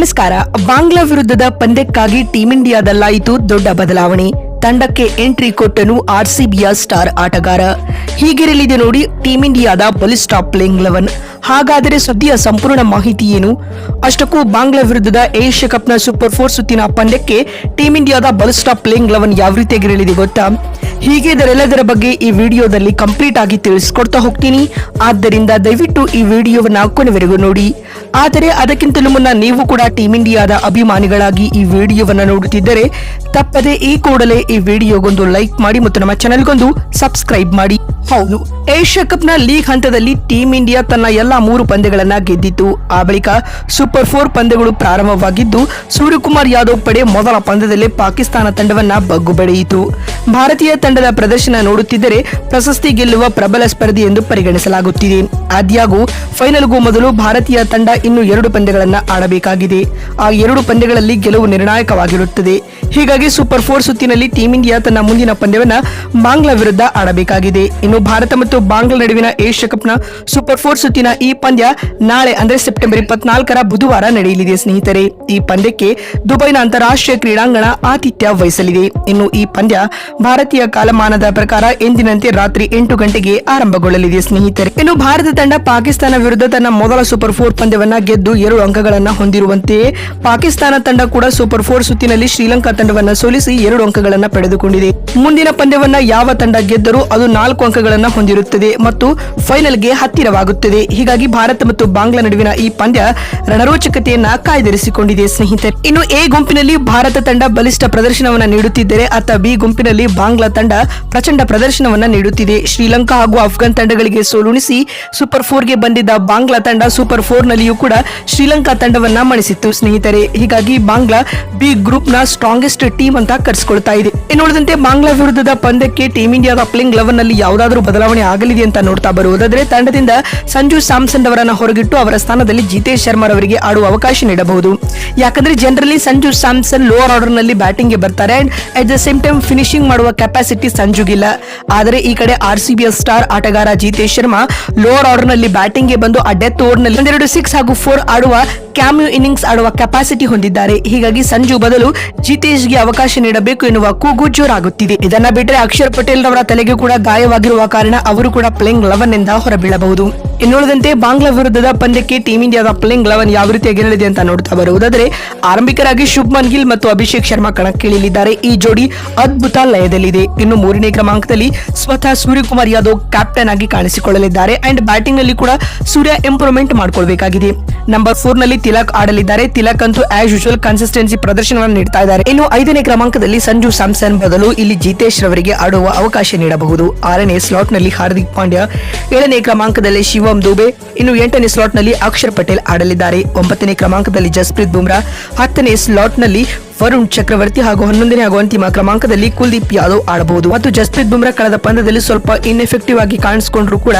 ನಮಸ್ಕಾರ. ಬಾಂಗ್ಲಾ ವಿರುದ್ಧದ ಪಂದ್ಯಕ್ಕಾಗಿ ಟೀಂ ಇಂಡಿಯಾದಲ್ಲಾಯಿತು ದೊಡ್ಡ ಬದಲಾವಣೆ. ತಂಡಕ್ಕೆ ಎಂಟ್ರಿ ಕೊಟ್ಟನು ಆರ್ಸಿಬಿಯ ಸ್ಟಾರ್ ಆಟಗಾರ. ಹೀಗಿರಲಿದೆ ನೋಡಿ ಟೀಂ ಇಂಡಿಯಾದ ಬಲಿಷ್ಠ ಪ್ಲೇಯಿಂಗ್ ಲೆವೆನ್. ಹಾಗಾದರೆ ಸದ್ಯ ಸಂಪೂರ್ಣ ಮಾಹಿತಿ ಏನು? ಅಷ್ಟಕ್ಕೂ ಬಾಂಗ್ಲಾ ವಿರುದ್ಧದ ಏಷ್ಯಾ ಕಪ್ನ ಸೂಪರ್ ಫೋರ್ ಸುತ್ತಿನ ಪಂದ್ಯಕ್ಕೆ ಟೀಂ ಇಂಡಿಯಾದ ಬಲಿಷ್ಠ ಪ್ಲೇಯಿಂಗ್ ಲೆವೆನ್ ಯಾವ ರೀತಿಯಾಗಿರಲಿದೆ ಗೊತ್ತಾ? ಹೀಗೆ ಇದರೆಲ್ಲದರ ಬಗ್ಗೆ ಈ ವಿಡಿಯೋದಲ್ಲಿ ಕಂಪ್ಲೀಟ್ ಆಗಿ ತಿಳಿಸ್ಕೊಡ್ತಾ ಹೋಗ್ತೀನಿ. ಆದ್ದರಿಂದ ದಯವಿಟ್ಟು ಈ ವಿಡಿಯೋವನ್ನು ಕೊನೆವರೆಗೂ ನೋಡಿ. ಆದರೆ ಅದಕ್ಕಿಂತಲೂ ಮುನ್ನ ನೀವು ಕೂಡ ಟೀಮ್ ಇಂಡಿಯಾದ ಅಭಿಮಾನಿಗಳಾಗಿ ಈ ವಿಡಿಯೋವನ್ನು ನೋಡುತ್ತಿದ್ದರೆ ತಪ್ಪದೆ ಈ ಕೂಡಲೇ ಈ ವಿಡಿಯೋಗೊಂದು ಲೈಕ್ ಮಾಡಿ ಮತ್ತು ನಮ್ಮ ಚಾನೆಲ್ಗೊಂದು ಸಬ್ಸ್ಕ್ರೈಬ್ ಮಾಡಿ. ಹೌದು, ಏಷ್ಯಾ ಕಪ್ನ ಲೀಗ್ ಹಂತದಲ್ಲಿ ಟೀಂ ಇಂಡಿಯಾ ತನ್ನ ಎಲ್ಲಾ ಮೂರು ಪಂದ್ಯಗಳನ್ನ ಗೆದ್ದಿತ್ತು. ಆ ಬಳಿಕ ಸೂಪರ್ ಫೋರ್ ಪಂದ್ಯಗಳು ಪ್ರಾರಂಭವಾಗಿದ್ದು, ಸೂರ್ಯಕುಮಾರ್ ಯಾದವ್ ಪಡೆ ಮೊದಲ ಪಂದ್ಯದಲ್ಲೇ ಪಾಕಿಸ್ತಾನ ತಂಡವನ್ನ ಬಡಿಯಿತು ಭಾರತೀಯ ತಂಡದ ಪ್ರದರ್ಶನ ನೋಡುತ್ತಿದ್ದರೆ ಪ್ರಶಸ್ತಿ ಗೆಲ್ಲುವ ಪ್ರಬಲ ಸ್ಪರ್ಧಿ ಎಂದು ಪರಿಗಣಿಸಲಾಗುತ್ತಿದೆ. ಆದ್ಯಾಗೂ ಫೈನಲ್ಗೂ ಮೊದಲು ಭಾರತೀಯ ತಂಡ ಇನ್ನು ಎರಡು ಪಂದ್ಯಗಳನ್ನು ಆಡಬೇಕಾಗಿದೆ. ಆ ಎರಡು ಪಂದ್ಯಗಳಲ್ಲಿ ಗೆಲುವು ನಿರ್ಣಾಯಕವಾಗಿರುತ್ತದೆ. ಹೀಗಾಗಿ ಸೂಪರ್ ಫೋರ್ ಸುತ್ತಿನಲ್ಲಿ ಟೀಂ ಇಂಡಿಯಾ ತನ್ನ ಮುಂದಿನ ಪಂದ್ಯವನ್ನ ಬಾಂಗ್ಲಾ ವಿರುದ್ಧ ಆಡಬೇಕಾಗಿದೆ. ಇನ್ನು ಭಾರತ ಮತ್ತು ಬಾಂಗ್ಲಾ ನಡುವಿನ ಏಷ್ಯಾ ಕಪ್ನ ಸೂಪರ್ ಫೋರ್ ಸುತ್ತಿನ ಈ ಪಂದ್ಯ ನಾಳೆ ಅಂದ್ರೆ ಸೆಪ್ಟೆಂಬರ್ ಇಪ್ಪತ್ನಾಲ್ಕರ ಬುಧವಾರ ನಡೆಯಲಿದೆ, ಸ್ನೇಹಿತರೆ. ಈ ಪಂದ್ಯಕ್ಕೆ ದುಬೈನ ಅಂತಾರಾಷ್ಟ್ರೀಯ ಕ್ರೀಡಾಂಗಣ ಆತಿಥ್ಯ ವಹಿಸಲಿದೆ. ಇನ್ನು ಈ ಪಂದ್ಯ ಭಾರತೀಯ ಕಾಲಮಾನದ ಪ್ರಕಾರ ಎಂದಿನಂತೆ ರಾತ್ರಿ ಎಂಟು ಗಂಟೆಗೆ ಆರಂಭಗೊಳ್ಳಲಿದೆ, ಸ್ನೇಹಿತರೆ. ಇನ್ನು ಭಾರತ ತಂಡ ಪಾಕಿಸ್ತಾನ ವಿರುದ್ಧ ತನ್ನ ಮೊದಲ ಸೂಪರ್ ಫೋರ್ ಪಂದ್ಯವನ್ನ ಗೆದ್ದು ಎರಡು ಅಂಕಗಳನ್ನು ಹೊಂದಿರುವಂತೆಯೇ ಪಾಕಿಸ್ತಾನ ತಂಡ ಕೂಡ ಸೂಪರ್ ಫೋರ್ ಸುತ್ತಿನಲ್ಲಿ ಶ್ರೀಲಂಕಾ ತಂಡವನ್ನ ಸೋಲಿಸಿ ಎರಡು ಅಂಕಗಳನ್ನ ಪಡೆದುಕೊಂಡಿದೆ. ಮುಂದಿನ ಪಂದ್ಯವನ್ನ ಯಾವ ತಂಡ ಗೆದ್ದರೂ ಅದು ನಾಲ್ಕು ಅಂಕಗಳನ್ನ ಹೊಂದಿರುತ್ತದೆ ಮತ್ತು ಫೈನಲ್ಗೆ ಹತ್ತಿರವಾಗುತ್ತದೆ. ಹೀಗಾಗಿ ಭಾರತ ಮತ್ತು ಬಾಂಗ್ಲಾ ನಡುವಿನ ಈ ಪಂದ್ಯ ರಣರೋಚಕತೆಯನ್ನ ಕಾಯ್ದಿರಿಸಿಕೊಂಡಿದೆ ಸ್ನೇಹಿತರೆ. ಇನ್ನು ಎ ಗುಂಪಿನಲ್ಲಿ ಭಾರತ ತಂಡ ಬಲಿಷ್ಠ ಪ್ರದರ್ಶನವನ್ನ ನೀಡುತ್ತಿದ್ದರೆ ಅತ್ತ ಬಿ ಗುಂಪಿನಲ್ಲಿ ಬಾಂಗ್ಲಾ ತಂಡ ಪ್ರಚಂಡ ಪ್ರದರ್ಶನವನ್ನ ನೀಡುತ್ತಿದೆ. ಶ್ರೀಲಂಕಾ ಹಾಗೂ ಅಫ್ಘಾನ್ ತಂಡಗಳಿಗೆ ಸೋಲುಣಿಸಿ ಸೂಪರ್ ಫೋರ್ಗೆ ಬಂದಿದ್ದ ಬಾಂಗ್ಲಾ ತಂಡ ಸೂಪರ್ ಫೋರ್ ನಲ್ಲಿಯೂ ಕೂಡ ಶ್ರೀಲಂಕಾ ತಂಡವನ್ನ ಮಣಿಸಿತ್ತು ಸ್ನೇಹಿತರೆ. ಹೀಗಾಗಿ ಬಾಂಗ್ಲಾ ಬಿ ಗ್ರೂಪ್ನ ಸ್ಟ್ರಾಂಗೆಸ್ಟ್ ಟೀಮ್ ಅಂತ ಕರೆಸ್ಕೊಳ್ತಾ ಇದೆ. ಇನ್ನು ಉಳಿದಂತೆ ಬಾಂಗ್ಲಾ ವಿರುದ್ಧದ ಪಂದ್ಯಕ್ಕೆ ಟೀಮ್ ಇಂಡಿಯಾದ ಪ್ಲೇಯಿಂಗ್ ಲೆವೆನ್ನಲ್ಲಿ ಯಾವುದಾದ್ರೂ ಬದಲಾವಣೆ ಆಗಲಿದೆ ಅಂತ ನೋಡ್ತಾ ಬರುವುದಾದ್ರೆ, ತಂಡದಿಂದ ಸಂಜು ಸ್ಯಾಮ್ಸನ್ ಅವರನ್ನ ಹೊರಗಿಟ್ಟು ಅವರ ಸ್ಥಾನದಲ್ಲಿ ಜಿತೇಶ್ ಶರ್ಮಾ ಅವರಿಗೆ ಆಡುವ ಅವಕಾಶ ನೀಡಬಹುದು. ಯಾಕಂದ್ರೆ ಜನರಲಿ ಸಂಜು ಸ್ಯಾಮ್ಸನ್ ಲೋವರ್ ಆರ್ಡರ್ನಲ್ಲಿ ಬ್ಯಾಟಿಂಗ್ಗೆ ಬರ್ತಾರೆ and at the same time finishing ಮಾಡುವ ಕೆಪಾಸಿಟಿ ಸಂಜುಗಿಲ್ಲ. ಆದರೆ ಈ ಕಡೆ ಆರ್ ಸಿ ಬಿ ಸ್ಟಾರ್ ಆಟಗಾರ ಜಿತೇಶ್ ಶರ್ಮಾ ಲೋವರ್ ಆರ್ಡರ್ನಲ್ಲಿ ಬ್ಯಾಟಿಂಗ್ಗೆ ಬಂದು ಆ ಡೆತ್ ಓವರ್ನಲ್ಲಿ ಒಂದೆರಡು ಸಿಕ್ಸ್ ಹಾಗೂ ಫೋರ್ ಆಡುವ ಕ್ಯಾಮ್ಯೂ ಇನ್ನಿಂಗ್ಸ್ ಆಡುವ ಕೆಪಾಸಿಟಿ ಹೊಂದಿದ್ದಾರೆ. ಹೀಗಾಗಿ ಸಂಜು ಬದಲು ಜಿತೇಶ್ಗೆ ಅವಕಾಶ ನೀಡಬೇಕು ಎನ್ನುವ ಕೂಗು ಜೋರಾಗುತ್ತಿದೆ. ಇದನ್ನ ಬಿಟ್ಟರೆ ಅಕ್ಷರ್ ಪಟೇಲ್ ರವರ ತಲೆಗೆ ಕೂಡ ಗಾಯವಾಗಿರುವ ಕಾರಣ ಅವರು ಕೂಡ ಪ್ಲೇಯಿಂಗ್ ಲೆವೆನ್ನಿಂದ ಹೊರಬೀಳಬಹುದು. ಇನ್ನುಳಿದಂತೆ ಬಾಂಗ್ಲಾ ವಿರುದ್ಧದ ಪಂದ್ಯಕ್ಕೆ ಟೀಂ ಇಂಡಿಯಾದ ಪ್ಲೇಯಿಂಗ್ ಲೆವೆನ್ ಯಾವ ರೀತಿಯಾಗಿರಲಿದೆ ಅಂತ ನೋಡ್ತಾ ಬರುವುದಾದರೆ ಆರಂಭಿಕರಾಗಿ ಶುಭ್ಮನ್ ಗಿಲ್ ಮತ್ತು ಅಭಿಷೇಕ್ ಶರ್ಮಾ ಕಣಕ್ಕಿಳಿಯಲಿದ್ದಾರೆ. ಈ ಜೋಡಿ ಅದ್ಭುತ ಲಯದಲ್ಲಿದೆ. ಇನ್ನು ಮೂರನೇ ಕ್ರಮಾಂಕದಲ್ಲಿ ಸ್ವತಃ ಸೂರ್ಯಕುಮಾರ್ ಯಾದವ್ ಕ್ಯಾಪ್ಟನ್ ಆಗಿ ಕಾಣಿಸಿಕೊಳ್ಳಲಿದ್ದಾರೆ. ಅಂಡ್ ಬ್ಯಾಟಿಂಗ್ನಲ್ಲಿ ಕೂಡ ಸೂರ್ಯ ಇಂಪ್ರೂವ್ಮೆಂಟ್ ಮಾಡಿಕೊಳ್ಬೇಕಾಗಿದೆ. ನಂಬರ್ ಫೋರ್ನಲ್ಲಿ ತಿಲಕ್ ಆಡಲಿದ್ದಾರೆ. ತಿಲಕ್ ಅಂತೂ ಆಸ್ ಯೂಶುವಲ್ ಕನ್ಸಿಸ್ಟೆನ್ಸಿ ಪ್ರದರ್ಶನವನ್ನು ನೀಡ್ತಾ ಇದ್ದಾರೆ. ಇನ್ನು ಐದನೇ ಕ್ರಮಾಂಕದಲ್ಲಿ ಸಂಜು ಸ್ಯಾಮ್ಸನ್ ಬದಲು ಇಲ್ಲಿ ಜಿತೇಶ್ ರವರಿಗೆ ಆಡುವ ಅವಕಾಶ ನೀಡಬಹುದು. ಆರನೇ ಸ್ಲಾಟ್ನಲ್ಲಿ ಹಾರ್ದಿಕ್ ಪಾಂಡ್ಯ, ಏಳನೇ ಕ್ರಮಾಂಕದಲ್ಲಿ ಶಿವಂ ದುಬೆ, ಇನ್ನು ಎಂಟನೇ ಸ್ಲಾಟ್ನಲ್ಲಿ ಅಕ್ಷರ್ ಪಟೇಲ್ ಆಡಲಿದ್ದಾರೆ. ಒಂಬತ್ತನೇ ಕ್ರಮಾಂಕದಲ್ಲಿ ಜಸ್ಪ್ರೀತ್ ಬುಮ್ರಾ, ಹತ್ತನೇ ಸ್ಲಾಟ್ನಲ್ಲಿ ವರುಣ್ ಚಕ್ರವರ್ತಿ ಹಾಗೂ ಹನ್ನೊಂದನೇ ಹಾಗೂ ಅಂತಿಮ ಕ್ರಮಾಂಕದಲ್ಲಿ ಕುಲ್ದೀಪ್ ಯಾದವ್ ಆಡಬಹುದು. ಮತ್ತು ಜಸ್ಪ್ರೀತ್ ಬುಮ್ರಾ ಕಳೆದ ಪಂದ್ಯದಲ್ಲಿ ಸ್ವಲ್ಪ ಇನ್ಎಫೆಕ್ಟಿವ್ ಆಗಿ ಕಾಣಿಸಿಕೊಂಡ್ರು ಕೂಡ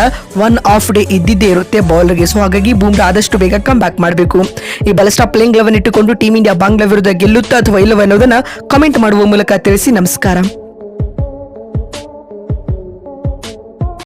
ಒನ್ ಆಫ್ ಡೇ ಇದ್ದಿದ್ದೇ ಇರುತ್ತೆ ಬೌಲರ್ಗೆ ಸೊ ಹಾಗಾಗಿ ಬುಮ್ರಾ ಆದಷ್ಟು ಬೇಗ ಕಮ್ ಬ್ಯಾಕ್ ಮಾಡಬೇಕು. ಈ ಬಲಸ್ಟಾ ಪ್ಲೇಯಿಂಗ್ ಲೆವೆನ್ ಇಟ್ಟುಕೊಂಡು ಟೀಂ ಇಂಡಿಯಾ ಬಾಂಗ್ಲಾ ವಿರುದ್ಧ ಗೆಲ್ಲುತ್ತಾ ಅಥವಾ ಇಲ್ಲವ ಅನ್ನೋದನ್ನ ಕಾಮೆಂಟ್ ಮಾಡುವ ಮೂಲಕ ತಿಳಿಸಿ ನಮಸ್ಕಾರ.